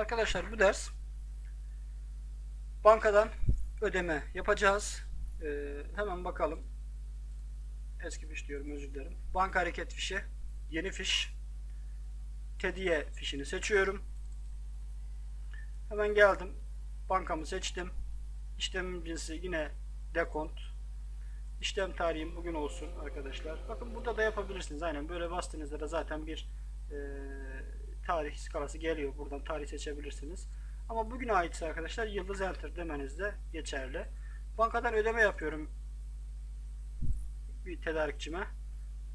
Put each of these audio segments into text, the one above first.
Arkadaşlar bu ders bankadan ödeme yapacağız. Ee, hemen bakalım. Eski fiş diyorum özür dilerim. Banka hareket fişi. Yeni fiş. Tediye fişini seçiyorum. Hemen geldim. Bankamı seçtim. İşlem cinsi yine dekont. İşlem tarihim bugün olsun arkadaşlar. Bakın burada da yapabilirsiniz. Aynen böyle bastığınızda da zaten bir e, tarih skalası geliyor. Buradan tarih seçebilirsiniz. Ama bugüne aitse arkadaşlar yıldız enter demeniz de geçerli. Bankadan ödeme yapıyorum bir tedarikçime.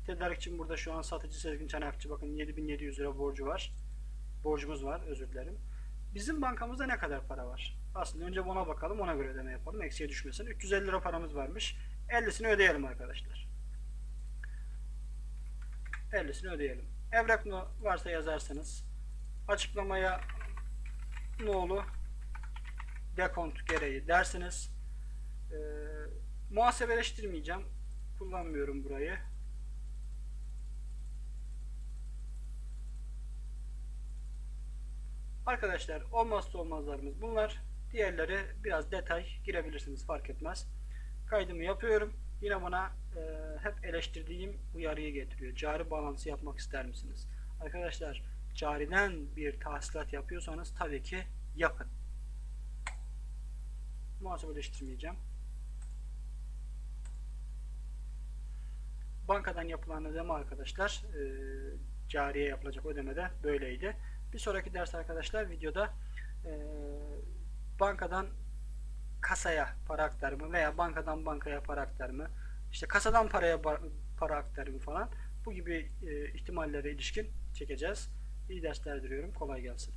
Tedarikçim burada şu an satıcı Sezgin Çanakçı. Bakın 7700 lira borcu var. Borcumuz var özür dilerim. Bizim bankamızda ne kadar para var? Aslında önce ona bakalım ona göre ödeme yapalım. Eksiye düşmesin. 350 lira paramız varmış. 50'sini ödeyelim arkadaşlar. 50'sini ödeyelim. Evrak no varsa yazarsanız açıklamaya nolu dekont gereği dersiniz. Ee, muhasebeleştirmeyeceğim. Kullanmıyorum burayı. Arkadaşlar olmazsa olmazlarımız bunlar. Diğerleri biraz detay girebilirsiniz fark etmez. Kaydımı yapıyorum. Yine bana e, hep eleştirdiğim uyarıyı getiriyor. Cari bağlantısı yapmak ister misiniz? Arkadaşlar cariden bir tahsilat yapıyorsanız tabii ki yapın. Muhasebeleştirmeyeceğim. Bankadan yapılan ödeme arkadaşlar e, cariye yapılacak ödemede böyleydi. Bir sonraki ders arkadaşlar videoda e, bankadan kasaya para aktarımı veya bankadan bankaya para aktarımı işte kasadan paraya para aktarımı falan bu gibi e, ihtimallere ilişkin çekeceğiz. İyi dersler diliyorum. Kolay gelsin.